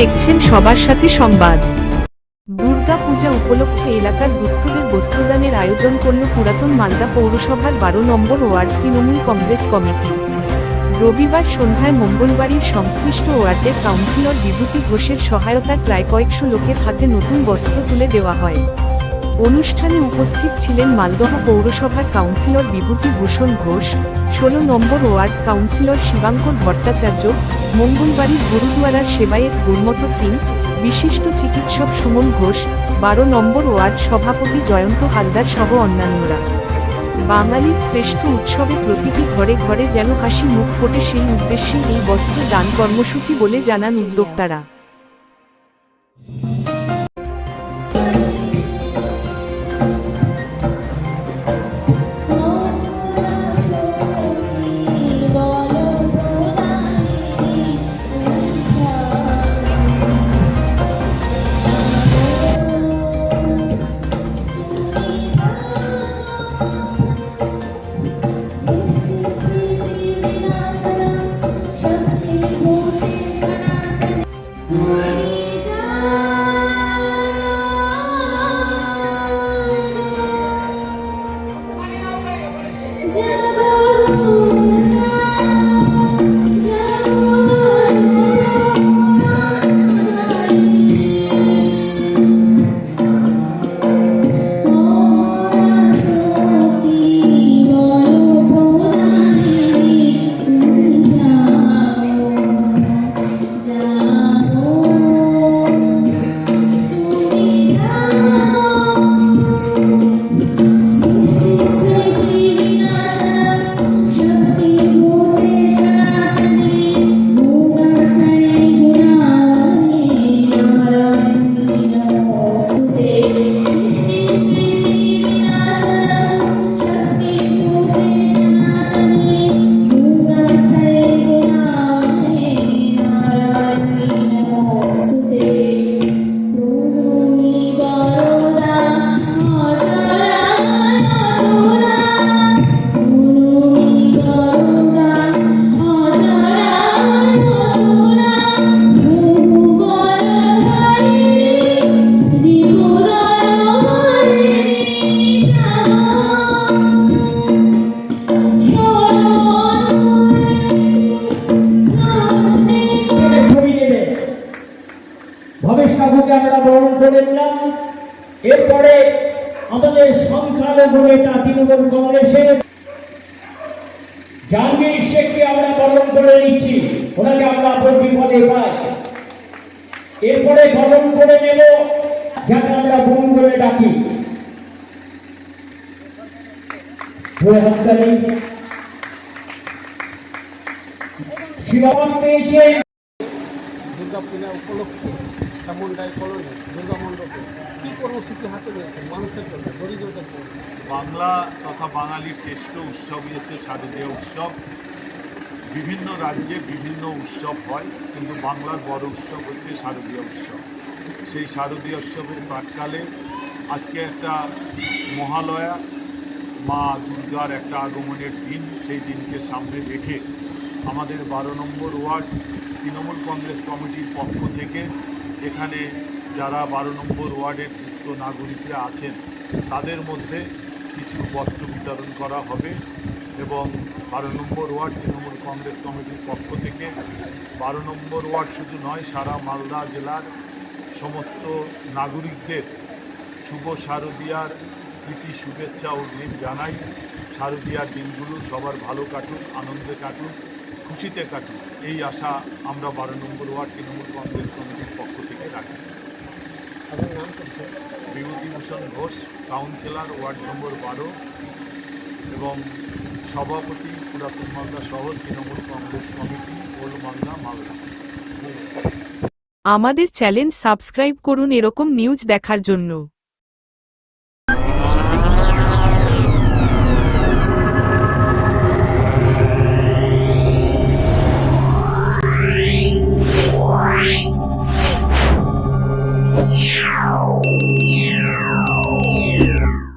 দেখছেন সবার সাথে সংবাদ। দুর্গা পূজা উপলক্ষে এলাকার দুস্থদের বস্তুদানের আয়োজন করল পুরাতন মালদা পৌরসভার বারো number ward Trinamool Congress committee. রবিবার সন্ধ্যায় মঙ্গলবাড়ির সংশ্লিষ্ট ওয়ার্ডের কাউন্সিলর বিভূতি ঘোষের সহায়তায় প্রায় কয়েকশো লোকের হাতে নতুন বস্ত্র তুলে দেওয়া হয়। অনুষ্ঠানে উপস্থিত ছিলেন মালদহ পৌরসভার কাউন্সিলর বিভূতি ভূষণ ঘোষ, ষোলো number ward councillor Shibankar Bhattacharya মঙ্গলবাড়ির গুরুদুয়ারার সেবায়েত গুরমত সিং, বিশিষ্ট চিকিৎসক সুমন ঘোষ, বারো নম্বর ওয়ার্ড সভাপতি জয়ন্ত হালদার সহ অন্যান্যরা। বাঙালির শ্রেষ্ঠ উৎসবে প্রতিটি ঘরে ঘরে যেন হাসি মুখ ফোটে সেই উদ্দেশ্যে এই বস্ত্র দান কর্মসূচি বলে জানান উদ্যোক্তারা। do আমরা বরণ করে নিলাম। এরপরে আমাদের সংখ্যালঘু নেতা তৃণমূল কংগ্রেসের জাহাঙ্গীর শেখকে আমরা বরণ করে নিচ্ছি। ওনাকে আমরা বিপদে পাই। এরপরে বরণ করে নেব, যাকে আমরা বোন করে ডাকি। শিবাবান পেয়েছে পূজা উপলক্ষে চামুন্ডাই কলোনি, দুর্গা কী কর্মসূচি হাতে নিয়েছেন মানুষের জন্য, গরিবদের জন্য? বাংলা তথা বাঙালির শ্রেষ্ঠ উৎসবই হচ্ছে শারদীয় উৎসব। বিভিন্ন রাজ্যে বিভিন্ন উৎসব হয়, কিন্তু বাংলার বড় উৎসব হচ্ছে শারদীয় উৎসব। সেই শারদীয় উৎসবের প্রাককালে আজকে একটা মহালয়া, মা দুর্গার একটা আগমনের দিন, সেই দিনকে সামনে রেখে আমাদের বারো নম্বর ওয়ার্ড তৃণমূল কংগ্রেস কমিটির পক্ষ থেকে এখানে যারা বারো নম্বর ওয়ার্ডের দুস্থ নাগরিকরা আছেন, তাদের মধ্যে কিছু বস্ত্র বিতরণ করা হবে এবং বারো নম্বর ওয়ার্ড তৃণমূল কংগ্রেস কমিটির পক্ষ থেকে বারো নম্বর ওয়ার্ড শুধু নয়, সারা মালদা জেলার সমস্ত নাগরিকদের শুভ শারদীয়ার প্রীতি, শুভেচ্ছা ও দিন জানাই। শারদীয়ার দিনগুলো সবার ভালো কাটুক, আনন্দে কাটুক। খুশিতে কাটি। এই আশা আমরা বারো নম্বর ওয়ার্ড তৃণমূল কংগ্রেস কমিটির পক্ষ থেকে রাখি। Bibhutibhushan Ghosh councillor ward number বারো এবং সভাপতি পুরাতন মালদা শহর তৃণমূল কংগ্রেস কমিটি ওল্ড মালদা মালদা। আমাদের চ্যানেল সাবস্ক্রাইব করুন এরকম নিউজ দেখার জন্য।